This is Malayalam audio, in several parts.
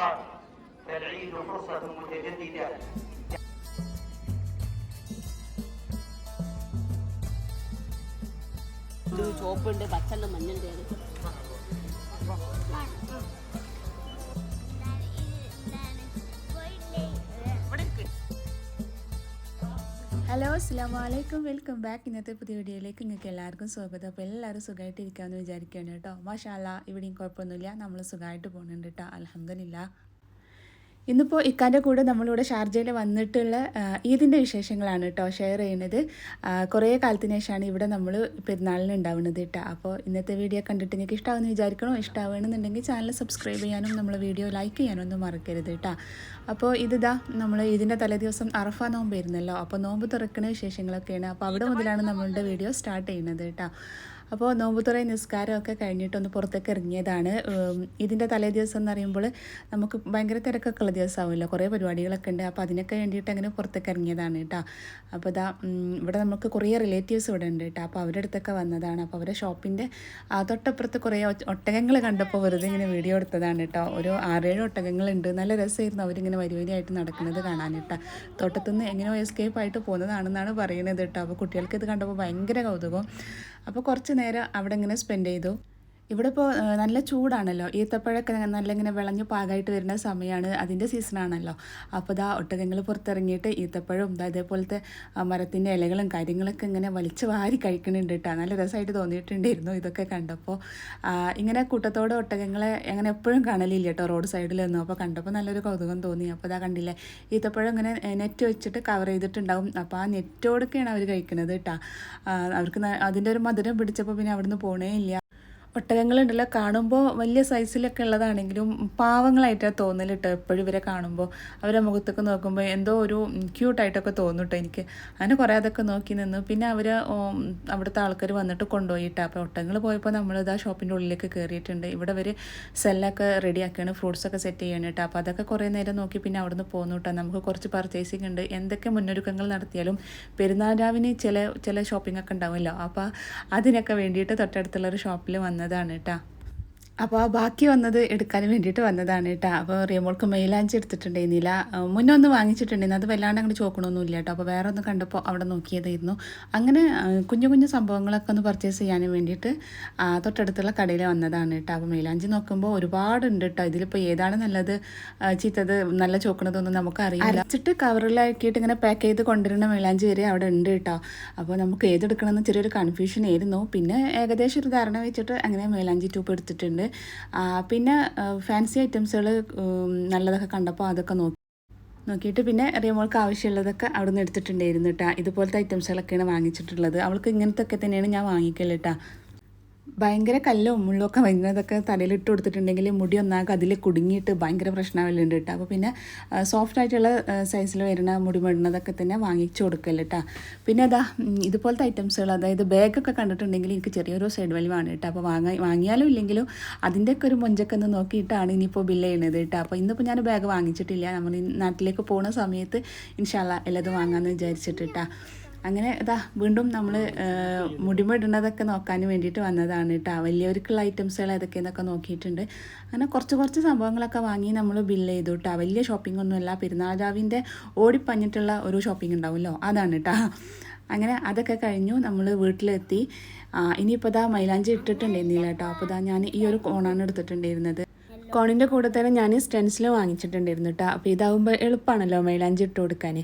الأوقات فالعيد فرصة متجددة ഇത് ചുവപ്പുണ്ട് പച്ചുണ്ട് ഹലോ അസ്സാം വലൈക്കും വെൽക്കം ബാക്ക്. ഇന്നത്തെ പുതിയ വീഡിയോയിലേക്ക് നിങ്ങൾക്ക് എല്ലാവർക്കും സ്വാഗതം. അപ്പോൾ എല്ലാവരും സുഖമായിട്ട് ഇരിക്കാമെന്ന് വിചാരിക്കുകയാണ് കേട്ടോ. മാഷാല്ല ഇവിടെയും കുഴപ്പമൊന്നുമില്ല. നമ്മൾ സുഖമായിട്ട് പോകുന്നുണ്ട് കേട്ടോ. അലഹമില്ല ഇന്നിപ്പോൾ ഇക്കാന്റെ കൂടെ നമ്മളിവിടെ ഷാർജയിൽ വന്നിട്ടുള്ള ഈദിന്റെ വിശേഷങ്ങളാണ് കേട്ടോ ഷെയർ ചെയ്യുന്നത് കുറേ കാലത്തിന് ശേഷമാണ് ഇവിടെ നമ്മൾ പെരുന്നാളിന് ഉണ്ടാവുന്നത് കേട്ടോ അപ്പോൾ ഇന്നത്തെ വീഡിയോ കണ്ടിട്ട് നിങ്ങൾക്ക് ഇഷ്ടമാവുമെന്ന് വിചാരിക്കണോ? ഇഷ്ടമാവുകയാണെന്നുണ്ടെങ്കിൽ ചാനൽ സബ്സ്ക്രൈബ് ചെയ്യാനും നമ്മൾ വീഡിയോ ലൈക്ക് ചെയ്യാനും ഒന്നും മറക്കരുത് കേട്ടോ അപ്പോൾ ഇതിതാ നമ്മൾ ഇതിന്റെ തലേദിവസം അറഫ നോമ്പ് വരുന്നല്ലോ അപ്പോൾ നോമ്പ് തുറക്കുന്ന വിശേഷങ്ങളൊക്കെയാണ്. അപ്പോൾ അവിടെ മുതലാണ് നമ്മളുടെ വീഡിയോ സ്റ്റാർട്ട് ചെയ്യുന്നത് കേട്ടോ അപ്പോൾ നോമ്പുതുറ നിസ്കാരമൊക്കെ കഴിഞ്ഞിട്ടൊന്ന് പുറത്തേക്ക് ഇറങ്ങിയതാണ്. ഇതിന്റെ തലേ ദിവസം എന്ന് പറയുമ്പോൾ നമുക്ക് ഭയങ്കര തിരക്കൊക്കെ ഉള്ള ദിവസമാവുമല്ലോ. കുറേ പരിപാടികളൊക്കെ ഉണ്ട്. അപ്പോൾ അതിനൊക്കെ വേണ്ടിയിട്ട് അങ്ങനെ പുറത്തേക്ക് ഇറങ്ങിയതാണ് കേട്ടോ. അപ്പോൾ ഇതാ ഇവിടെ നമുക്ക് കുറേ റിലേറ്റീവ്സ് ഇവിടെ ഉണ്ട് കേട്ടോ. അപ്പോൾ അവരുടെ അടുത്തൊക്കെ വന്നതാണ്. അപ്പോൾ അവരുടെ ഷോപ്പിന്റെ ആ തൊട്ടപ്പുറത്ത് കുറേ ഒട്ടകങ്ങൾ കണ്ടപ്പോൾ വെറുതെ ഇങ്ങനെ വീഡിയോ എടുത്തതാണ് കേട്ടോ. ഒരു ആറേഴ് ഒട്ടകങ്ങളുണ്ട് നല്ല രസമായിരുന്നു അവരിങ്ങനെ വരിവരിയായിട്ട് നടക്കുന്നത് കാണാൻ കേട്ടോ. തോട്ടത്തുനിന്ന് എങ്ങനെയോ എസ്കേപ്പ് ആയിട്ട് പോകുന്നതാണെന്നാണ് പറയുന്നത് കേട്ടോ. അപ്പോൾ കുട്ടികൾക്ക് ഇത് കണ്ടപ്പോൾ ഭയങ്കര കൗതുകം. അപ്പോൾ കുറച്ച് നേരം അവിടെ ഇങ്ങനെ സ്പെൻഡ് ചെയ്തു. ഇവിടെ ഇപ്പോൾ നല്ല ചൂടാണല്ലോ. ഈത്തപ്പഴമൊക്കെ നല്ല ഇങ്ങനെ വിളഞ്ഞ് പാകമായിട്ട് വരുന്ന സമയമാണ് അതിന്റെ സീസണാണല്ലോ. അപ്പോൾ ഇതാ ഒട്ടകങ്ങൾ പുറത്തിറങ്ങിയിട്ട് ഈത്തപ്പഴവും അതേപോലത്തെ മരത്തിന്റെ ഇലകളും കാര്യങ്ങളൊക്കെ ഇങ്ങനെ വലിച്ച് വാരി കഴിക്കുന്നുണ്ട് കേട്ടോ നല്ല രസമായിട്ട് തോന്നിയിട്ടുണ്ടായിരുന്നു ഇതൊക്കെ കണ്ടപ്പോൾ ഇങ്ങനെ കൂട്ടത്തോടെ ഒട്ടകങ്ങളെ അങ്ങനെ എപ്പോഴും കാണലില്ല കേട്ടോ റോഡ് സൈഡിലൊന്നും. അപ്പോൾ കണ്ടപ്പോൾ നല്ലൊരു കൗതുകം തോന്നി. അപ്പോൾ ഇതാ കണ്ടില്ലേ ഈത്തപ്പഴം ഇങ്ങനെ നെറ്റ് വെച്ചിട്ട് കവർ ചെയ്തിട്ടുണ്ടാവും. അപ്പോൾ ആ നെറ്റോടൊക്കെയാണ് അവർ കഴിക്കുന്നത് കേട്ടോ അവർക്ക് അതിന്റെ ഒരു മധുരം പിടിച്ചപ്പോൾ പിന്നെ അവിടുന്ന് പോണേ ഇല്ല ഒട്ടകങ്ങളുണ്ടല്ലോ കാണുമ്പോൾ വലിയ സൈസിലൊക്കെ ഉള്ളതാണെങ്കിലും പാവങ്ങളായിട്ടാണ് തോന്നൽ കേട്ടോ എപ്പോഴും ഇവരെ കാണുമ്പോൾ അവരെ മുഖത്തൊക്കെ നോക്കുമ്പോൾ എന്തോ ഒരു ക്യൂട്ടായിട്ടൊക്കെ തോന്നും എനിക്ക്. അങ്ങനെ കുറേ അതൊക്കെ നോക്കി നിന്നു. പിന്നെ അവർ അവിടുത്തെ ആൾക്കാർ വന്നിട്ട് കൊണ്ടുപോയിട്ടാ. അപ്പോൾ ഒട്ടകങ്ങൾ പോയപ്പോൾ നമ്മളിത് ആ ഷോപ്പിന്റെ ഉള്ളിലേക്ക് കയറിയിട്ടുണ്ട് ഇവിടെ അവർ സെല്ലൊക്കെ റെഡിയാക്കുകയാണ് ഫ്രൂട്ട്സൊക്കെ സെറ്റ് ചെയ്യണം കേട്ടോ അപ്പോൾ അതൊക്കെ കുറേ നേരം നോക്കി പിന്നെ അവിടുന്ന് പോന്നു കേട്ടോ നമുക്ക് കുറച്ച് പർച്ചേസിങ് ഉണ്ട്. എന്തൊക്കെ മുന്നൊരുക്കങ്ങൾ നടത്തിയാലും പെരുന്നാൾ രാവിന് ചില ചില ഷോപ്പിംഗ് ഒക്കെ ഉണ്ടാവുമല്ലോ. അപ്പോൾ അതിനൊക്കെ വേണ്ടിയിട്ട് തൊട്ടടുത്തുള്ള ഒരു ഷോപ്പിൽ വന്നതാണ് കേട്ടോ അപ്പോൾ ആ ബാക്കി വന്നത് എടുക്കാൻ വേണ്ടിയിട്ട് വന്നതാണ് കേട്ടോ. അപ്പോൾ റിയമോൾക്ക് മെയിലാഞ്ചി എടുത്തിട്ടുണ്ടായിരുന്നില്ല മുന്നേ ഒന്ന് വാങ്ങിച്ചിട്ടുണ്ടായിരുന്നു. അത് വല്ലാണ്ട് അങ്ങോട്ട് ചോക്കണമൊന്നുമില്ല കേട്ടോ. അപ്പോൾ വേറെ ഒന്ന് കണ്ടപ്പോൾ അവിടെ നോക്കിയതായിരുന്നു. അങ്ങനെ കുഞ്ഞു കുഞ്ഞു സംഭവങ്ങളൊക്കെ ഒന്ന് പർച്ചേസ് ചെയ്യാനും വേണ്ടിയിട്ട് തൊട്ടടുത്തുള്ള കടയിൽ വന്നതാണ് കേട്ടോ. അപ്പോൾ മെയിലാഞ്ചി നോക്കുമ്പോൾ ഒരുപാടുണ്ട് കേട്ടോ. ഇതിലിപ്പോൾ ഏതാണ് നല്ലത് ചീത്തത് നല്ല ചോക്കണതൊന്നും നമുക്ക് അറിയില്ല അരച്ചിട്ട് കവറിലാക്കിയിട്ട് ഇങ്ങനെ പാക്ക് ചെയ്ത് കൊണ്ടുവരുന്ന മെയിലാഞ്ചി വരെ അവിടെ ഉണ്ട് കേട്ടോ. അപ്പോൾ നമുക്ക് ഏതെടുക്കണമെന്ന് ചെറിയൊരു കൺഫ്യൂഷൻ ആയിരുന്നു. പിന്നെ ഏകദേശം ഒരു ധാരണ വെച്ചിട്ട് അങ്ങനെ മെയിലാഞ്ചി ട്യൂബ് എടുത്തിട്ടുണ്ട്. പിന്നെ ഫാൻസി ഐറ്റംസുകൾ നല്ലതൊക്കെ കണ്ടപ്പോൾ അതൊക്കെ നോക്കി. നോക്കിയിട്ട് പിന്നെ റിയമോൾക്ക് ആവശ്യമുള്ളതൊക്കെ അവിടെ നിന്ന് എടുത്തിട്ടുണ്ടായിരുന്നു കേട്ടോ ഇതുപോലത്തെ ഐറ്റംസുകളൊക്കെയാണ് വാങ്ങിച്ചിട്ടുള്ളത്. അവൾക്ക് ഇങ്ങനത്തെ ഒക്കെ തന്നെയാണ് ഞാൻ വാങ്ങിക്കൽ കേട്ടോ ഭയങ്കര കല്ലും മുള്ളൊക്കെ വരുന്നതൊക്കെ തലയിലിട്ട് കൊടുത്തിട്ടുണ്ടെങ്കിൽ മുടി ഒന്നാകെ അതിൽ കുടുങ്ങിയിട്ട് ഭയങ്കര പ്രശ്നമാവലുണ്ട് കേട്ടോ. അപ്പോൾ പിന്നെ സോഫ്റ്റ് ആയിട്ടുള്ള സൈസിൽ വരുന്ന മുടി മെടുന്നതൊക്കെ തന്നെ വാങ്ങിച്ചു കൊടുക്കൽ കേട്ടോ. പിന്നെ അതാ ഇതുപോലത്തെ ഐറ്റംസുകൾ അതായത് ബാഗൊക്കെ കണ്ടിട്ടുണ്ടെങ്കിൽ എനിക്ക് ചെറിയൊരു സൈഡ് വലിവാണ് കേട്ടോ. അപ്പോൾ വാങ്ങാൻ വാങ്ങിയാലും ഇല്ലെങ്കിലും അതിന്റെയൊക്കെ ഒരു മുഞ്ചൊക്കെ ഒന്ന് നോക്കിയിട്ടാണ് ഇനിയിപ്പോൾ ബില്ല് ചെയ്യണത് കേട്ടോ. അപ്പോൾ ഇന്നിപ്പോൾ ഞാൻ ബാഗ് വാങ്ങിച്ചിട്ടില്ല. നമ്മൾ നാട്ടിലേക്ക് പോകുന്ന സമയത്ത് ഇൻഷാല്ല എല്ലാതും വാങ്ങാമെന്ന് വിചാരിച്ചിട്ട് കേട്ടോ. അങ്ങനെ ഇതാ വീണ്ടും നമ്മൾ മുടിമിടുന്നതൊക്കെ നോക്കാൻ വേണ്ടിയിട്ട് വന്നതാണ് കേട്ടോ വലിയവർക്കുള്ള ഐറ്റംസുകൾ ഏതൊക്കെയെന്നൊക്കെ നോക്കിയിട്ടുണ്ട്. അങ്ങനെ കുറച്ച് കുറച്ച് സംഭവങ്ങളൊക്കെ വാങ്ങി നമ്മൾ ബില്ല് ചെയ്തു കേട്ടോ വലിയ ഷോപ്പിംഗ് ഒന്നുമല്ല പെരുന്നാളാവിന്റെ ഓടിപ്പഞ്ഞിട്ടുള്ള ഒരു ഷോപ്പിംഗ് ഉണ്ടാവുമല്ലോ അതാണ് കേട്ടോ അങ്ങനെ അതൊക്കെ കഴിഞ്ഞു നമ്മൾ വീട്ടിലെത്തി. ഇനിയിപ്പോൾ ഇതാ മൈലാഞ്ചി ഇട്ടിട്ടുണ്ടായിരുന്നില്ല കേട്ടോ അപ്പോൾ ഇതാ ഞാൻ ഈ ഒരു കോണാണ് എടുത്തിട്ടുണ്ടായിരുന്നത്. കോണിന്റെ കൂടെ തന്നെ ഞാൻ സ്റ്റെൻസിൽ വാങ്ങിച്ചിട്ടുണ്ടായിരുന്നു കേട്ടോ അപ്പോൾ ഇതാവുമ്പോൾ എളുപ്പമാണല്ലോ മൈലാഞ്ചി ഇട്ട് കൊടുക്കാൻ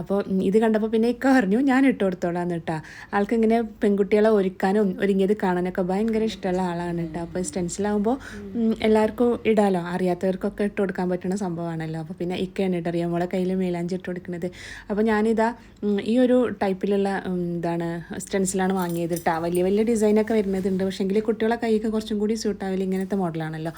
അപ്പോൾ ഇത് കണ്ടപ്പോൾ പിന്നെ ഇക്ക പറഞ്ഞു ഞാൻ ഇട്ട് കൊടുത്തോളാം കേട്ടോ ആൾക്കിങ്ങനെ പെൺകുട്ടികളെ ഒരുക്കാനും ഒരുങ്ങിയത് കാണാനൊക്കെ ഭയങ്കര ഇഷ്ടമുള്ള ആളാണ് കേട്ടോ അപ്പോൾ സ്റ്റെൻസിലാവുമ്പോൾ എല്ലാവർക്കും ഇടാലോ. അറിയാത്തവർക്കൊക്കെ ഇട്ട് കൊടുക്കാൻ പറ്റുന്ന സംഭവമാണല്ലോ. അപ്പോൾ പിന്നെ ഇക്കയാണ് കേട്ടോ അറിയാം മോളെ കയ്യിൽ മൈലാഞ്ചി ഇട്ട് കൊടുക്കുന്നത് അപ്പോൾ ഞാനിതാ ഈ ഒരു ടൈപ്പിലുള്ള എന്താണ് സ്റ്റെൻസിലാണ് വാങ്ങിയത് കേട്ടോ വലിയ വലിയ ഡിസൈനൊക്കെ വരുന്നതുണ്ട് പക്ഷേങ്കിൽ കുട്ടികളെ കൈക്ക് കുറച്ചും കൂടി സ്യൂട്ടാവില്ല ഇങ്ങനത്തെ മോഡലാണല്ലോ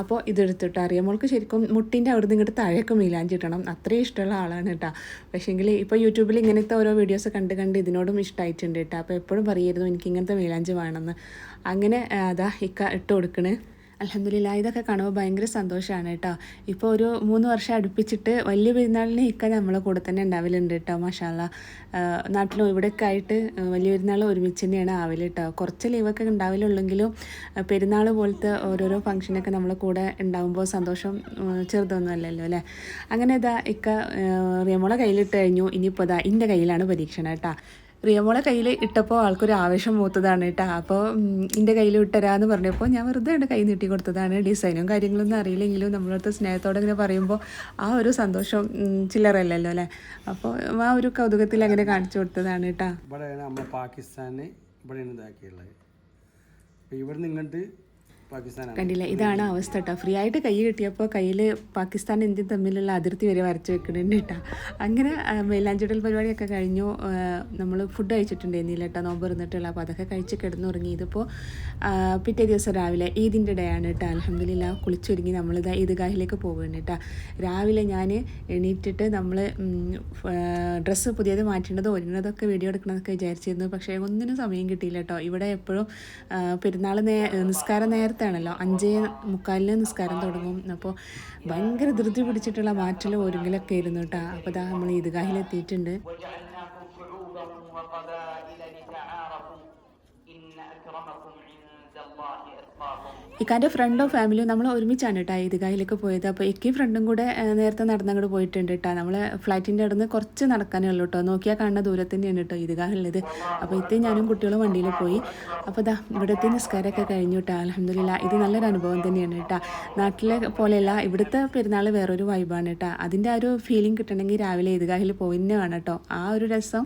അപ്പോൾ ഇതെടുത്തിട്ട് അറിയാം. മോൾക്ക് ശരിക്കും മുട്ടിന്റെ അവിടെ നിന്ന് ഇങ്ങോട്ട് താഴേക്ക് മീലാഞ്ചി ഇട്ടണം അത്രയും ഇഷ്ടമുള്ള ആളാണ് കേട്ടോ. പക്ഷേങ്കിൽ ഇപ്പോൾ യൂട്യൂബിൽ ഇങ്ങനത്തെ ഓരോ വീഡിയോസ് കണ്ട് കണ്ട് ഇതിനോടും ഇഷ്ടമായിട്ടുണ്ട് കേട്ടോ. അപ്പോൾ എപ്പോഴും പറയായിരുന്നു എനിക്ക് ഇങ്ങനത്തെ മീലാഞ്ചി വേണമെന്ന്. അങ്ങനെ അതാ ഇക്ക ഇട്ട് കൊടുക്കണേ. അലഹമില്ല ഇതൊക്കെ കാണുമ്പോൾ ഭയങ്കര സന്തോഷമാണ് കേട്ടോ. ഇപ്പോൾ ഒരു മൂന്ന് വർഷം അടുപ്പിച്ചിട്ട് വലിയ പെരുന്നാളിന് ഇക്ക നമ്മളെ കൂടെ തന്നെ ഉണ്ടാവലുണ്ട് കേട്ടോ മഷാല നാട്ടിലും ഇവിടെയൊക്കെ ആയിട്ട് വലിയ പെരുന്നാൾ ഒരുമിച്ച് തന്നെയാണ് ആവൽ കേട്ടോ. കുറച്ച് ലീവൊക്കെ ഉണ്ടാവലുള്ളെങ്കിലും പെരുന്നാൾ പോലത്തെ ഓരോരോ ഫംഗ്ഷനൊക്കെ നമ്മളെ കൂടെ ഉണ്ടാകുമ്പോൾ സന്തോഷം ചെറുതൊന്നും അല്ലല്ലോ അല്ലേ? അങ്ങനെ ഇതാ ഇക്ക റിയമോളെ കയ്യിലിട്ട് കഴിഞ്ഞു. ഇനിയിപ്പോൾ ഇതാ എന്റെ കയ്യിലാണ് പരീക്ഷണം കേട്ടോ. റിയമോളെ കയ്യിൽ ഇട്ടപ്പോൾ ആൾക്കൊരു ആവേശം മൂത്തതാണ് കേട്ടോ. അപ്പോൾ എന്റെ കയ്യിൽ ഇട്ടരാന്ന് പറഞ്ഞപ്പോൾ ഞാൻ വെറുതെ എന്റെ കൈ നീട്ടി കൊടുത്തതാണ്. ഡിസൈനും കാര്യങ്ങളൊന്നും അറിയില്ലെങ്കിലും നമ്മളടുത്ത് സ്നേഹത്തോടെ ഇങ്ങനെ പറയുമ്പോൾ ആ ഒരു സന്തോഷം ചില്ലറല്ലല്ലോ അല്ലേ? അപ്പോൾ ആ ഒരു കൗതുകത്തിൽ അങ്ങനെ കാണിച്ചു കൊടുത്തതാണ് കേട്ടോ. ഇവിടെയാണ് നമ്മൾ പാകിസ്ഥാനെ ഇവിടെയാണ് ഇതാക്കിയുള്ളത്. ഇവിടുന്ന് കണ്ടില്ല? ഇതാണ് അവസ്ഥ കേട്ടോ ഫ്രീ ആയിട്ട് കൈ കിട്ടിയപ്പോൾ കയ്യിൽ പാകിസ്ഥാൻ ഇന്ത്യൻ തമ്മിലുള്ള അതിർത്തി വരെ വരച്ച് വെക്കുന്നുണ്ട് കേട്ടോ അങ്ങനെ മേലാഞ്ചിടൽ പരിപാടിയൊക്കെ കഴിഞ്ഞു. നമ്മൾ ഫുഡ് കഴിച്ചിട്ടുണ്ടായിരുന്നില്ല കേട്ടോ നോമ്പ് ഇരുന്നിട്ടുള്ള അപ്പോൾ അതൊക്കെ കഴിച്ച് കിടന്നുറങ്ങി. ഇതിപ്പോൾ പിറ്റേ ദിവസം രാവിലെ ഈദിന്റെ ഡേ ആണ് കേട്ടോ അലഹമില്ല കുളിച്ചൊരുങ്ങി നമ്മളിതാ ഈദ്ഗാഹിലേക്ക് പോകുന്നുണ്ട് കേട്ടോ രാവിലെ ഞാൻ എണീറ്റിട്ട് നമ്മൾ ഡ്രസ്സ് പുതിയത് മാറ്റേണ്ടത് ഒരുങ്ങുന്നതൊക്കെ വീഡിയോ എടുക്കണമെന്നൊക്കെ വിചാരിച്ചിരുന്നു. പക്ഷേ ഒന്നിനും സമയം കിട്ടിയില്ല കേട്ടോ ഇവിടെ എപ്പോഴും പെരുന്നാൾ നേ നിസ്കാരം നേരത്തെയാണല്ലോ അഞ്ചേ മുക്കാലിന് നിസ്കാരം തുടങ്ങും. അപ്പോൾ ഭയങ്കര ധൃതി പിടിച്ചിട്ടുള്ള മാറ്റലും ഒരുങ്ങലൊക്കെ ആയിരുന്നു കേട്ടോ. അപ്പോൾ ഇതാ നമ്മൾ ഈദ്ഗാഹിലെത്തിയിട്ടുണ്ട്. ഇക്കാന്റെ ഫ്രണ്ടോ ഫാമിലിയോ നമ്മൾ ഒരുമിച്ചാണ് കേട്ടോ ഈദ്ഗാഹിലേക്ക് പോയത്. അപ്പോൾ ഇക്കയും ഫ്രണ്ടും കൂടെ നേരത്തെ നടന്നങ്ങോട്ട് പോയിട്ടുണ്ട് കേട്ടോ നമ്മൾ ഫ്ലൈറ്റിന്റെ അടുത്ത് കുറച്ച് നടക്കാനേ ഉള്ളൂ കേട്ടോ നോക്കിയാൽ കാണുന്ന ദൂരത്ത് തന്നെയാണ് കേട്ടോ ഈദ്ഗാഹുള്ളത് അപ്പോൾ ഇത്തേ ഞാനും കുട്ടികളും വണ്ടിയിൽ പോയി. അപ്പോൾ ഇതാ ഇവിടുത്തെ നിസ്കാരമൊക്കെ കഴിഞ്ഞു കേട്ടോ അലഹമില്ല ഇത് നല്ലൊരു അനുഭവം തന്നെയാണ് കേട്ടോ നാട്ടിലെ പോലെയല്ല ഇവിടുത്തെ പെരുന്നാൾ വേറൊരു വൈബാണ് കേട്ടോ അതിന്റെ ആ ഒരു ഫീലിംഗ് കിട്ടണമെങ്കിൽ രാവിലെ ഈദ്ഗാഹിൽ പോയി തന്നെ വേണം കേട്ടോ ആ ഒരു രസം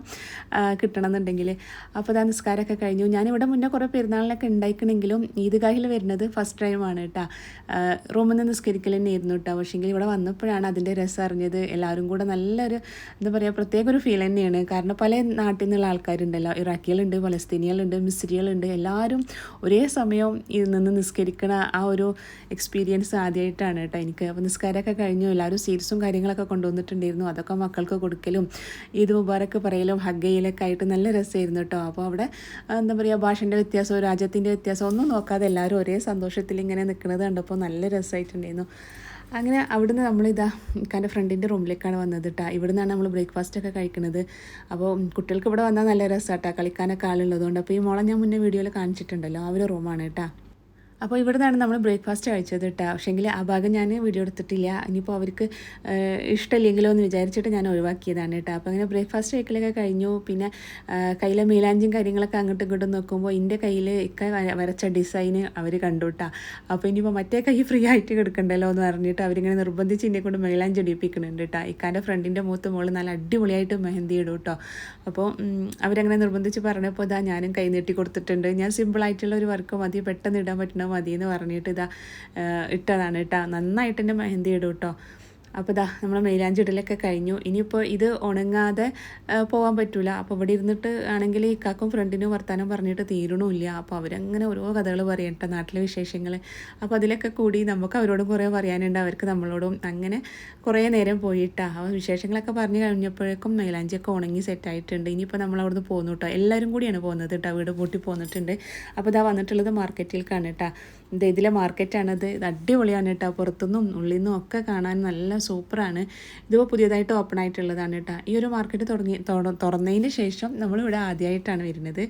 കിട്ടണം എന്നുണ്ടെങ്കിൽ അപ്പോൾ ഇതാ നിസ്കാരമൊക്കെ കഴിഞ്ഞു. ഞാനിവിടെ മുന്നേ കുറേ പെരുന്നാളിനൊക്കെ ഉണ്ടായിക്കണമെങ്കിലും ഈദ്ഗാഹിൽ വരുന്നത് ഫസ്റ്റ് ടൈമാണ് കേട്ടോ റൂമിൽ നിന്ന് നിസ്കരിക്കൽ തന്നെ ആയിരുന്നു കേട്ടോ പക്ഷേങ്കിൽ ഇവിടെ വന്നപ്പോഴാണ് അതിന്റെ രസം അറിഞ്ഞത്. എല്ലാവരും കൂടെ നല്ലൊരു എന്താ പറയുക പ്രത്യേക ഒരു ഫീൽ തന്നെയാണ്. കാരണം പല നാട്ടിൽ നിന്നുള്ള ആൾക്കാരുണ്ടല്ലോ. ഇറാഖികളുണ്ട് പലസ്തീനികളുണ്ട് മിസ്രികളുണ്ട്. എല്ലാവരും ഒരേ സമയം ഇത് നിന്ന് നിസ്കരിക്കണ ആ ഒരു എക്സ്പീരിയൻസ് ആദ്യമായിട്ടാണ് കേട്ടോ എനിക്ക്. അപ്പോൾ നിസ്കാരമൊക്കെ കഴിഞ്ഞു. എല്ലാവരും സീറ്റ്സും കാര്യങ്ങളൊക്കെ കൊണ്ടുവന്നിട്ടുണ്ടായിരുന്നു. അതൊക്കെ മക്കൾക്ക് കൊടുക്കലും ഈദ് മുബാറക്ക് പറയലും ഹഗ് ആയിട്ട് നല്ല രസമായിരുന്നു കേട്ടോ അപ്പോൾ അവിടെ എന്താ പറയുക ഭാഷന്റെ വ്യത്യാസമോ രാജ്യത്തിന്റെ വ്യത്യാസമോ ഒന്നും നോക്കാതെ എല്ലാവരും ഒരേ സന്തോഷത്തിൽ ഇങ്ങനെ നിൽക്കുന്നത് കണ്ടപ്പോൾ നല്ല രസമായിട്ടുണ്ടായിരുന്നു. അങ്ങനെ അവിടുന്ന് നമ്മളിതാ എന്റെ ഫ്രണ്ടിന്റെ റൂമിലേക്കാണ് വന്നത് കേട്ടോ ഇവിടുന്നാണ് നമ്മൾ ബ്രേക്ക്ഫാസ്റ്റ് ഒക്കെ കഴിക്കുന്നത് അപ്പോൾ കുട്ടികൾക്ക് ഇവിടെ വന്നാൽ നല്ല രസമാട്ടോ കളിക്കാനൊക്കെ ആളുള്ളതുകൊണ്ട്. അപ്പോൾ ഈ മോളെ ഞാൻ മുന്നേ വീഡിയോയിൽ കാണിച്ചിട്ടുണ്ടല്ലോ ആ ഒരു റൂമാണ് കേട്ടോ. അപ്പോൾ ഇവിടെ നിന്നാണ് നമ്മൾ ബ്രേക്ക്ഫാസ്റ്റ് കഴിച്ചത് കേട്ടോ. പക്ഷേങ്കിൽ ആ ഭാഗം ഞാൻ വീഡിയോ എടുത്തിട്ടില്ല. ഇനിയിപ്പോൾ അവർക്ക് ഇഷ്ടമില്ലെങ്കിലോ എന്ന് വിചാരിച്ചിട്ട് ഞാൻ ഒഴിവാക്കിയതാണ് കേട്ടോ. അപ്പോൾ അങ്ങനെ ബ്രേക്ക്ഫാസ്റ്റ് കഴിക്കലൊക്കെ കഴിഞ്ഞു. പിന്നെ കയ്യിലെ മീലാഞ്ചും കാര്യങ്ങളൊക്കെ അങ്ങോട്ടും ഇങ്ങോട്ടും നോക്കുമ്പോൾ എന്റെ കയ്യിൽ ഇക്ക വരച്ച ഡിസൈൻ അവർ കണ്ടു കേട്ടോ. അപ്പോൾ ഇനിയിപ്പോൾ മറ്റേ കൈ ഫ്രീ ആയിട്ട് കിടക്കണ്ടല്ലോ എന്ന് പറഞ്ഞിട്ട് അവരിങ്ങനെ നിർബന്ധിച്ച് എന്നെ കൊണ്ട് മൈലാഞ്ചി ഇടിപ്പിക്കുന്നുണ്ട് കേട്ടോ. ഇക്കാന്റെ ഫ്രണ്ടിന്റെ മൂത്ത് മോൾ നല്ല അടിപൊളിയായിട്ട് മെഹന്തി ഇടും കേട്ടോ. അപ്പോൾ അവരങ്ങനെ നിർബന്ധിച്ച് പറഞ്ഞപ്പോൾ ഇതാ ഞാനും കൈ നീട്ടി കൊടുത്തിട്ടുണ്ട്. ഞാൻ സിമ്പിളായിട്ടുള്ള ഒരു വർക്ക് മതി. പെട്ടെന്ന് ഇടാൻ പറ്റണ മതി എന്ന് പറഞ്ഞിട്ട് ഇതാ ഇട്ടതാണ് കേട്ടോ. നന്നായിട്ട് എന്റെ മെഹന്തി ഇടും കേട്ടോ. അപ്പോൾ ഇതാ നമ്മൾ മൈലാഞ്ചി ഇടലൊക്കെ കഴിഞ്ഞു. ഇനിയിപ്പോൾ ഇത് ഉണങ്ങാതെ പോകാൻ പറ്റൂല. അപ്പോൾ ഇവിടെ ഇരുന്നിട്ട് ആണെങ്കിൽ കാക്കും ഫ്രണ്ടിനും വർത്താനം പറഞ്ഞിട്ട് തീരണമില്ല. അപ്പോൾ അവരങ്ങനെ ഓരോ കഥകൾ പറയട്ടെ നാട്ടിലെ വിശേഷങ്ങൾ അപ്പോൾ അതിലൊക്കെ കൂടി നമുക്ക് അവരോടും കുറേ പറയാനുണ്ട്. അവർക്ക് നമ്മളോടും അങ്ങനെ കുറേ നേരം പോയിട്ടാ. ആ വിശേഷങ്ങളൊക്കെ പറഞ്ഞു കഴിഞ്ഞപ്പോഴേക്കും മൈലാഞ്ചിയൊക്കെ ഉണങ്ങി സെറ്റായിട്ടുണ്ട് ഇനിയിപ്പോൾ നമ്മൾ അവിടുന്ന് പോകുന്നു കേട്ടോ എല്ലാവരും കൂടിയാണ് പോകുന്നത് കേട്ടോ വീട് പൂട്ടി പോന്നിട്ടുണ്ട്. അപ്പോൾ ഇതാ വന്നിട്ടുള്ളത് മാർക്കറ്റിലേക്കാണ് കേട്ടോ ഇത് ഇതിലെ മാർക്കറ്റാണത് അടിപൊളിയാണ് കേട്ടോ പുറത്തുനിന്നും ഉള്ളിൽ നിന്നും ഒക്കെ കാണാൻ നല്ല സൂപ്പറാണ്. ഇതിപ്പോൾ പുതിയതായിട്ട് ഓപ്പൺ ആയിട്ടുള്ളതാണ് കേട്ടോ ഈ ഒരു മാർക്കറ്റ് തുടങ്ങി തുറ- തുറന്നതിന് ശേഷം നമ്മളിവിടെ ആദ്യമായിട്ടാണ് വരുന്നത്.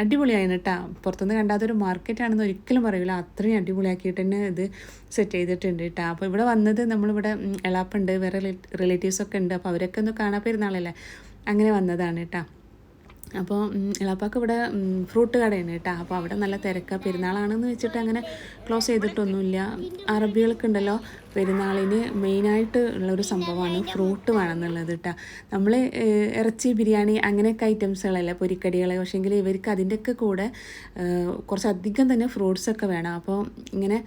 അടിപൊളിയാണ് കേട്ടോ പുറത്തുനിന്ന് കണ്ടാത്തൊരു മാർക്കറ്റാണെന്ന് ഒരിക്കലും പറയില്ല അത്രയും അടിപൊളിയാക്കിയിട്ട് തന്നെ ഇത് സെറ്റ് ചെയ്തിട്ടുണ്ട് കേട്ടോ അപ്പോൾ ഇവിടെ വന്നത് നമ്മളിവിടെ എളാപ്പുണ്ട്. വേറെ റിലേറ്റീവ്സൊക്കെ ഉണ്ട്. അപ്പോൾ അവരൊക്കെ ഒന്ന് കാണാൻ പെരുന്നാളല്ലേ? അങ്ങനെ വന്നതാണ് കേട്ടോ അപ്പോൾ ഇളപ്പാക്ക് ഇവിടെ ഫ്രൂട്ട് കടയാണ് കേട്ടോ. അപ്പോൾ അവിടെ നല്ല തിരക്ക. പെരുന്നാളാണെന്ന് വെച്ചിട്ട് അങ്ങനെ ക്ലോസ് ചെയ്തിട്ടൊന്നുമില്ല. അറബികൾക്ക് ഉണ്ടല്ലോ. പെരുന്നാളിന് മെയിനായിട്ട് ഉള്ളൊരു സംഭവമാണ് ഫ്രൂട്ട് വേണമെന്നുള്ളത് കേട്ടോ. നമ്മൾ ഇറച്ചി ബിരിയാണി അങ്ങനെയൊക്കെ ഐറ്റംസുകളല്ലേ പൊരിക്കടികൾ പക്ഷേങ്കിൽ ഇവർക്ക് അതിന്റെയൊക്കെ കൂടെ കുറച്ചധികം തന്നെ ഫ്രൂട്ട്സൊക്കെ വേണം. അപ്പോൾ ഇങ്ങനെ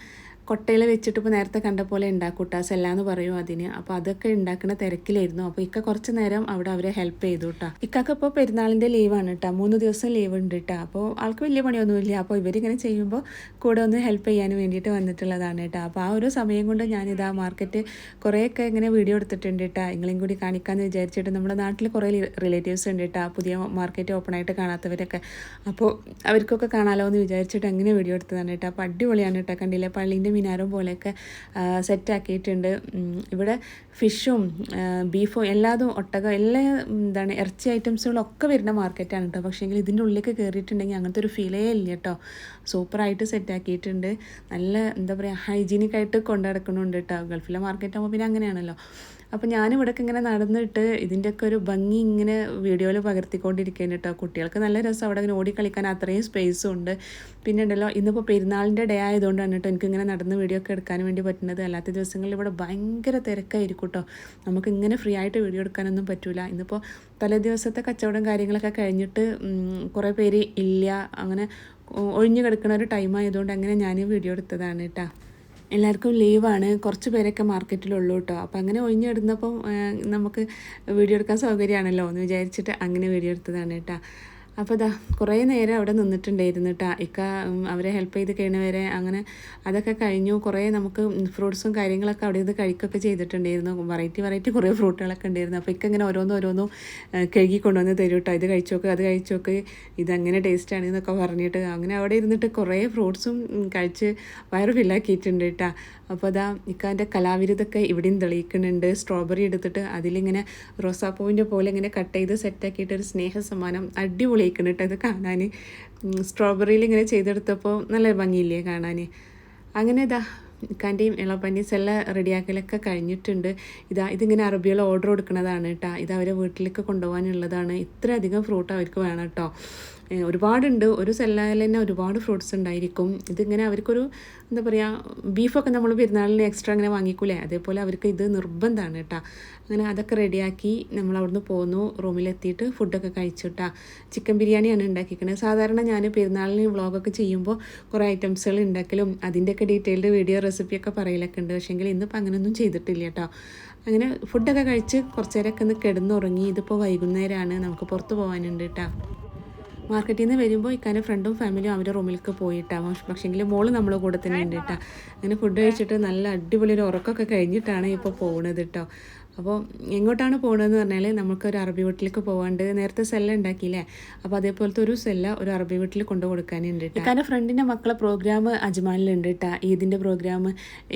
കൊട്ടയിൽ വെച്ചിട്ട് ഇപ്പോൾ നേരത്തെ കണ്ട പോലെ ഉണ്ടാക്കൂട്ടാ സെല്ല എന്ന് പറയും അതിന്. അപ്പോൾ അതൊക്കെ ഉണ്ടാക്കുന്ന തിരക്കിലായിരുന്നു. അപ്പോൾ ഇക്ക കുറച്ച് നേരം അവിടെ അവരെ ഹെൽപ്പ് ചെയ്തു കേട്ടോ ഇക്കൊക്കെ ഇപ്പോൾ പെരുന്നാളിന്റെ ലീവാണ് കേട്ടോ മൂന്ന് ദിവസം ലീവ് ഉണ്ട് കേട്ടോ അപ്പോൾ ആൾക്ക് വലിയ പണിയൊന്നുമില്ല. അപ്പോൾ ഇവരിങ്ങനെ ചെയ്യുമ്പോൾ കൂടെ ഒന്ന് ഹെൽപ്പ് ചെയ്യാൻ വേണ്ടിയിട്ട് വന്നിട്ടുള്ളതാണ് കേട്ടോ അപ്പോൾ ആ ഒരു സമയം കൊണ്ട് ഞാനിതാ മാർക്കറ്റ് കുറേയൊക്കെ ഇങ്ങനെ വീഡിയോ എടുത്തിട്ടുണ്ട് കേട്ടോ നിങ്ങളെയും കൂടി കാണിക്കാമെന്ന് വിചാരിച്ചിട്ട് നമ്മുടെ നാട്ടിൽ കുറേ റിലേറ്റീവ്സ് ഉണ്ട് കേട്ടോ പുതിയ മാർക്കറ്റ് ഓപ്പൺ ആയിട്ട് കാണാത്തവരൊക്കെ. അപ്പോൾ അവർക്കൊക്കെ കാണാമല്ലോ എന്ന് വിചാരിച്ചിട്ട് അങ്ങനെ വീഡിയോ എടുത്തതാണ് കേട്ടോ അപ്പോൾ അടിപൊളിയാണ് കേട്ടോ കണ്ടില്ലേ? പള്ളീന്റെ മിനാരം പോലെയൊക്കെ സെറ്റാക്കിയിട്ടുണ്ട്. ഇവിടെ ഫിഷും ബീഫും എല്ലാതും ഒട്ടകം എല്ലാ എന്താണ് ഇറച്ചി ഐറ്റംസുകളും ഒക്കെ വരുന്ന മാർക്കറ്റാണ് കേട്ടോ. പക്ഷേ എങ്കിൽ ഇതിന്റെ ഉള്ളിലേക്ക് കയറിയിട്ടുണ്ടെങ്കിൽ അങ്ങനത്തെ ഒരു ഫീലേ ഇല്ല കേട്ടോ. സൂപ്പറായിട്ട് സെറ്റാക്കിയിട്ടുണ്ട്. നല്ല എന്താ പറയുക ഹൈജീനിക് ആയിട്ട് കൊണ്ടു നടക്കുന്നുണ്ട് കേട്ടോ. ഗൾഫിലെ മാർക്കറ്റ് ആകുമ്പോൾ പിന്നെ അങ്ങനെയാണല്ലോ. അപ്പോൾ ഞാനിവിടെയൊക്കെ ഇങ്ങനെ നടന്നിട്ട് ഇതിന്റെയൊക്കെ ഒരു ഭംഗി ഇങ്ങനെ വീഡിയോയിൽ പകർത്തിക്കൊണ്ടിരിക്കുകയാണ് കേട്ടോ കുട്ടികൾക്ക് നല്ല രസം അവിടെ ഇങ്ങനെ ഓടിക്കളിക്കാൻ അത്രയും സ്പേസും ഉണ്ട്. പിന്നെ ഉണ്ടല്ലോ ഇന്നിപ്പോൾ പെരുന്നാളിന്റെ ഡേ ആയതുകൊണ്ടാണ് കേട്ടോ എനിക്കിങ്ങനെ നടന്ന് വീഡിയോ ഒക്കെ എടുക്കാൻ വേണ്ടി പറ്റുന്നത് അല്ലാത്ത ദിവസങ്ങളിൽ ഇവിടെ ഭയങ്കര തിരക്കായിരിക്കും കേട്ടോ നമുക്ക് ഇങ്ങനെ ഫ്രീ ആയിട്ട് വീഡിയോ എടുക്കാനൊന്നും പറ്റില്ല ഇന്നിപ്പോൾ തലേ ദിവസത്തെ കച്ചവടം കാര്യങ്ങളൊക്കെ കഴിഞ്ഞിട്ട് കുറേ പേര് ഇല്ല. അങ്ങനെ ഒഴിഞ്ഞു കിടക്കുന്ന ഒരു ടൈം ആയതുകൊണ്ട് അങ്ങനെ ഞാൻ വീഡിയോ എടുത്തതാണ് കേട്ടോ എല്ലാവർക്കും ലീവാണ്. കുറച്ച് പേരൊക്കെ മാർക്കറ്റിലുള്ളൂ കേട്ടോ അപ്പോൾ അങ്ങനെ ഒഴിഞ്ഞിടുന്നപ്പം നമുക്ക് വീഡിയോ എടുക്കാൻ സൗകര്യമാണല്ലോ എന്ന് വിചാരിച്ചിട്ട് അങ്ങനെ വീഡിയോ എടുത്തതാണ് കേട്ടോ അപ്പോൾ ഇതാ കുറേ നേരം അവിടെ നിന്നിട്ടുണ്ടായിരുന്നു കേട്ടോ ഇക്ക അവരെ ഹെൽപ്പ് ചെയ്ത് കഴിഞ്ഞവരെ അങ്ങനെ അതൊക്കെ കഴിഞ്ഞു. കുറേ നമുക്ക് ഫ്രൂട്ട്സും കാര്യങ്ങളൊക്കെ അവിടെ ഇത് കഴിക്കുകയൊക്കെ ചെയ്തിട്ടുണ്ടായിരുന്നു. വെറൈറ്റി വെറൈറ്റി കുറേ ഫ്രൂട്ടുകളൊക്കെ ഉണ്ടായിരുന്നു. അപ്പോൾ ഇക്ക ഇങ്ങനെ ഓരോന്ന് ഓരോന്നും കഴുകി കൊണ്ടുവന്ന് തരും കേട്ടോ ഇത് കഴിച്ചോക്ക് അത് കഴിച്ചോക്ക് ഇതങ്ങനെ ടേസ്റ്റാണ് എന്നൊക്കെ പറഞ്ഞിട്ട് അങ്ങനെ അവിടെ ഇരുന്നിട്ട് കുറേ ഫ്രൂട്ട്സും കഴിച്ച് വയറ് ഫില്ലാക്കിയിട്ടുണ്ട് കേട്ടോ അപ്പോൾ അതാ ഇക്കാന്റെ കലാവിരുതൊക്കെ ഇവിടെയും തെളിയിക്കുന്നുണ്ട്. സ്ട്രോബെറി എടുത്തിട്ട് അതിലിങ്ങനെ റോസാപ്പൂവിന്റെ പോലെ ഇങ്ങനെ കട്ട് ചെയ്ത് സെറ്റാക്കിയിട്ട് ഒരു സ്നേഹ സമ്മാനം അടിപൊളിയായിക്കണം കേട്ടോ ഇത് കാണാൻ. സ്ട്രോബെറിയിൽ ഇങ്ങനെ ചെയ്തെടുത്തപ്പോൾ നല്ല ഭംഗിയില്ലേ കാണാൻ. അങ്ങനെ ഇതാ ഇക്കാന്റെയും ഇളപ്പന്റെയും എല്ലാം റെഡിയാക്കലൊക്കെ കഴിഞ്ഞിട്ടുണ്ട്. ഇതാ ഇതിങ്ങനെ അറബികൾ ഓർഡർ കൊടുക്കുന്നതാണ് കേട്ടോ. ഇത് അവരെ വീട്ടിലേക്ക് കൊണ്ടുപോകാനുള്ളതാണ്. ഇത്രയധികം ഫ്രൂട്ട് അവർക്ക് വേണം കേട്ടോ. ഒരുപാടുണ്ട്. ഒരു സെല്ലായിൽ തന്നെ ഒരുപാട് ഫ്രൂട്ട്സ് ഉണ്ടായിരിക്കും. ഇതിങ്ങനെ അവർക്കൊരു എന്താ പറയുക ബീഫൊക്കെ നമ്മൾ പെരുന്നാളിന് എക്സ്ട്രാ അങ്ങനെ വാങ്ങിക്കൂലേ? അതേപോലെ അവർക്ക് ഇത് നിർബന്ധമാണ് കേട്ടോ. അങ്ങനെ അതൊക്കെ റെഡിയാക്കി നമ്മൾ അവിടുന്ന് പോന്നു. റൂമിലെത്തിയിട്ട് ഫുഡൊക്കെ കഴിച്ചുട്ടാ ചിക്കൻ ബിരിയാണിയാണ് ഉണ്ടാക്കിക്കുന്നത് സാധാരണ ഞാൻ പെരുന്നാളിന് വ്ളോഗൊക്കെ ചെയ്യുമ്പോൾ കുറേ ഐറ്റംസുകൾ ഉണ്ടാക്കലും അതിന്റെയൊക്കെ ഡീറ്റെയിൽഡ് വീഡിയോ റെസിപ്പിയൊക്കെ പറയലൊക്കെ ഉണ്ട്. പക്ഷേങ്കിൽ ഇന്നിപ്പോൾ അങ്ങനെയൊന്നും ചെയ്തിട്ടില്ല കേട്ടോ അങ്ങനെ ഫുഡൊക്കെ കഴിച്ച് കുറച്ച് നേരമൊക്കെ ഒന്ന് കിടന്നുറങ്ങി. ഇതിപ്പോൾ വൈകുന്നേരമാണ്. നമുക്ക് പുറത്ത് പോകാനുണ്ട് കേട്ടോ മാർക്കറ്റിൽ നിന്ന് വരുമ്പോൾ ഇക്കാന്റെ ഫ്രണ്ടും ഫാമിലിയും അവരുടെ റൂമിലേക്ക് പോയിട്ടാണ് പക്ഷേങ്കിൽ മോൾ നമ്മളെ കൂടെ തന്നെ ഉണ്ട് കേട്ടോ അങ്ങനെ ഫുഡ് കഴിച്ചിട്ട് നല്ല അടിപൊളി ഒരു ഉറക്കമൊക്കെ കഴിഞ്ഞിട്ടാണ് ഇപ്പോൾ പോകുന്നത് കേട്ടോ അപ്പോൾ എങ്ങോട്ടാണ് പോകുന്നതെന്ന് പറഞ്ഞാൽ നമുക്ക് ഒരു അറബി വീട്ടിലേക്ക് പോകാണ്ട് നേരത്തെ സെല്ല ഉണ്ടാക്കിയില്ലേ അപ്പോൾ അതേപോലത്തെ ഒരു സെല്ല ഒരു അറബി വീട്ടിൽ കൊണ്ടു കൊടുക്കാനുണ്ട് കാരണം ഫ്രണ്ടിന്റെ മക്കളെ പ്രോഗ്രാം അജ്മാനിലുണ്ട് കേട്ടോ ഈദിന്റെ പ്രോഗ്രാം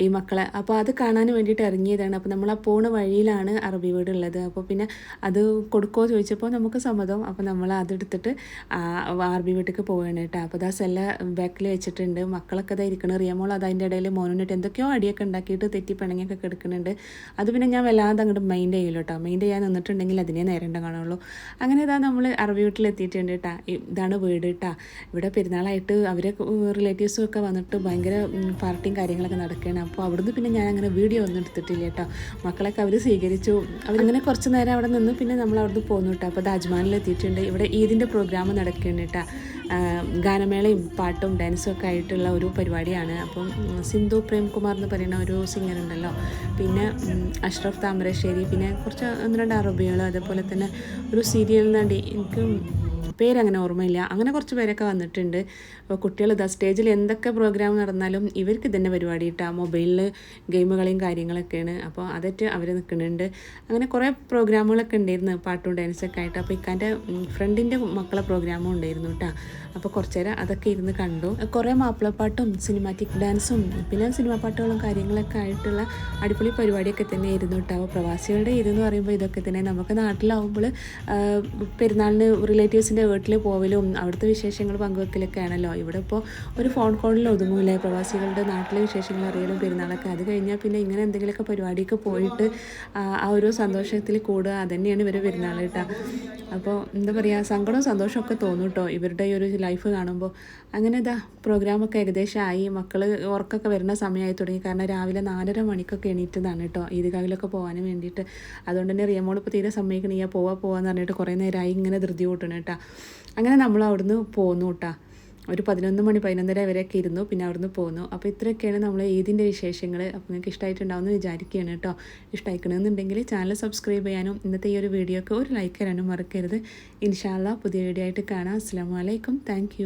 ഈ മക്കളെ. അപ്പോൾ അത് കാണാൻ വേണ്ടിയിട്ട് ഇറങ്ങിയതാണ് അപ്പോൾ നമ്മൾ ആ പോണ വഴിയിലാണ് അറബി വീട് ഉള്ളത് അപ്പോൾ പിന്നെ അത് കൊടുക്കുമോ ചോദിച്ചപ്പോൾ നമുക്ക് സമ്മതം. അപ്പോൾ നമ്മൾ അതെടുത്തിട്ട് അറബി വീട്ടിലേക്ക് പോവുകയാണ് കേട്ടോ അപ്പോൾ ആ സെല്ല ബാക്കിൽ വെച്ചിട്ടുണ്ട്. മക്കളൊക്കെ അതാ ഇരിക്കണം. റിയമോൾ അത് അതിന്റെ ഇടയിൽ മോനോണിട്ട് എന്തൊക്കെയോ അടിയൊക്കെ ഉണ്ടാക്കിയിട്ട് തെറ്റി പിണങ്ങിയൊക്കെ കിടക്കുന്നുണ്ട് അത് പിന്നെ ഞാൻ വല്ലാതെ അങ്ങോട്ട് മൈൻഡ് ചെയ്യില്ല കേട്ടോ മൈൻഡ് ചെയ്യാൻ നിന്നിട്ടുണ്ടെങ്കിൽ അതിനെ നേരിടേണ്ട കാണുള്ളൂ. അങ്ങനെ ഇതാ നമ്മൾ അറബി വീട്ടിലെത്തിയിട്ടുണ്ട് കേട്ടാ ഇതാണ് വീട് കേട്ടാ ഇവിടെ പെരുന്നാളായിട്ട് അവരെ റിലേറ്റീവ്സും ഒക്കെ വന്നിട്ട് ഭയങ്കര പാർട്ടിയും കാര്യങ്ങളൊക്കെ നടക്കുകയാണ്. അപ്പോൾ അവിടുന്ന് പിന്നെ ഞാൻ അങ്ങനെ വീഡിയോ ഒന്നും എടുത്തിട്ടില്ല കേട്ടോ മക്കളൊക്കെ അവർ സ്വീകരിച്ചു. അവരങ്ങനെ കുറച്ച് നേരം അവിടെ നിന്ന് പിന്നെ നമ്മൾ അവിടുന്ന് പോന്നു കേട്ടോ അപ്പോൾ താജ്മഹലിൽ എത്തിയിട്ടുണ്ട് ഇവിടെ ഈദിന്റെ പ്രോഗ്രാം നടക്കുകയാണ് കേട്ടോ ഗാനമേളയും പാട്ടും ഡാൻസും ഒക്കെ ആയിട്ടുള്ള ഒരു പരിപാടിയാണ്. അപ്പം സിന്ധു പ്രേംകുമാർ എന്ന് പറയുന്ന ഒരു സിംഗർ ഉണ്ടല്ലോ. പിന്നെ അഷ്റഫ് താമരശ്ശേരി പിന്നെ കുറച്ച് ഒന്ന് രണ്ട് അറബികൾ അതേപോലെ തന്നെ ഒരു സീരിയൽ നടി. എനിക്ക് പേരങ്ങനെ ഓർമ്മയില്ല. അങ്ങനെ കുറച്ച് പേരൊക്കെ വന്നിട്ടുണ്ട്. അപ്പോൾ കുട്ടികൾ ഇതാ സ്റ്റേജിൽ എന്തൊക്കെ പ്രോഗ്രാം നടന്നാലും ഇവർക്ക് ഇതന്നെ പരിപാടി ഇട്ടാ മൊബൈലിൽ ഗെയിമുകളെയും കാര്യങ്ങളൊക്കെയാണ്. അപ്പോൾ അതൊക്കെ അവർ നിൽക്കുന്നുണ്ട്. അങ്ങനെ കുറേ പ്രോഗ്രാമുകളൊക്കെ ഉണ്ടായിരുന്നു. പാട്ടും ഡാൻസൊക്കെ ആയിട്ട്. അപ്പോൾ ഇക്കാന്റെ ഫ്രണ്ടിന്റെ മക്കളെ പ്രോഗ്രാമും ഉണ്ടായിരുന്നു കേട്ടോ അപ്പോൾ കുറച്ച് നേരം അതൊക്കെ ഇരുന്ന് കണ്ടു. കുറേ മാപ്പിളപ്പാട്ടും സിനിമാറ്റിക് ഡാൻസും പിന്നെ സിനിമാ പാട്ടുകളും കാര്യങ്ങളൊക്കെ ആയിട്ടുള്ള അടിപൊളി പരിപാടിയൊക്കെ തന്നെ ആയിരുന്നു കേട്ടോ പ്രവാസികളുടെ ഇതെന്ന് പറയുമ്പോൾ ഇതൊക്കെ തന്നെ. നമുക്ക് നാട്ടിലാവുമ്പോൾ പെരുന്നാളിന് റിലേറ്റീവ്സിന്റെ വീട്ടിൽ പോവലും അവിടുത്തെ വിശേഷങ്ങൾ പങ്കുവെക്കലൊക്കെയാണല്ലോ. ഇവിടെ ഇപ്പോൾ ഒരു ഫോൺ കോളിൽ ഒതുങ്ങൂലേ? പ്രവാസികളുടെ നാട്ടിലെ വിശേഷങ്ങൾ അറിയലും പെരുന്നാളൊക്കെ. അത് കഴിഞ്ഞാൽ പിന്നെ ഇങ്ങനെ എന്തെങ്കിലുമൊക്കെ പരിപാടിക്ക് പോയിട്ട് ആ ഒരു സന്തോഷത്തിൽ കൂടുക. അതന്നെയാണ് ഇവർ പെരുന്നാൾ കേട്ടോ. അപ്പോൾ എന്താ പറയുക സങ്കടവും സന്തോഷവും ഒക്കെ തോന്നും കേട്ടോ. ഇവരുടെ ഈ ഒരു ലൈഫ് കാണുമ്പോൾ അങ്ങനെ ഇതാ പ്രോഗ്രാമൊക്കെ ഏകദേശം ആയി. മക്കൾ ഉറക്കൊക്കെ വരുന്ന സമയമായി തുടങ്ങി. കാരണം രാവിലെ നാലര മണിക്കൊക്കെ എണീറ്റതാണ് കേട്ടോ. ഈദ്ഗാഹിലൊക്കെ പോകാനും വേണ്ടിയിട്ട്. അതുകൊണ്ട് തന്നെ റിയമോൾ ഇപ്പോൾ തീരെ ഈ പോവാ പോവാന്ന് പറഞ്ഞിട്ട് കുറേ നേരമായി ഇങ്ങനെ ധൃതി കൂട്ടണം കേട്ടോ. അങ്ങനെ നമ്മൾ അവിടുന്ന് പോന്നു കേട്ടോ ഒരു പതിനൊന്ന് മണി പതിനൊന്നര വരെയൊക്കെ ഇരുന്നു പിന്നെ അവിടുന്ന് പോന്നു. അപ്പോൾ ഇത്രയൊക്കെയാണ് നമ്മൾ ഈദിന്റെ വിശേഷങ്ങൾ അപ്പോൾ നിങ്ങൾക്ക് ഇഷ്ടമായിട്ടുണ്ടാവുമെന്ന് വിചാരിക്കുകയാണ് കേട്ടോ ഇഷ്ടമായിക്കണമെന്നുണ്ടെങ്കിൽ ചാനൽ സബ്സ്ക്രൈബ് ചെയ്യാനും ഇന്നത്തെ ഈ ഒരു വീഡിയോക്ക് ഒരു ലൈക്ക് തരാനും മറക്കരുത്. ഇൻഷാല്ല പുതിയ വീഡിയോ ആയിട്ട് കാണാം. അസ്സാം വലൈക്കും താങ്ക്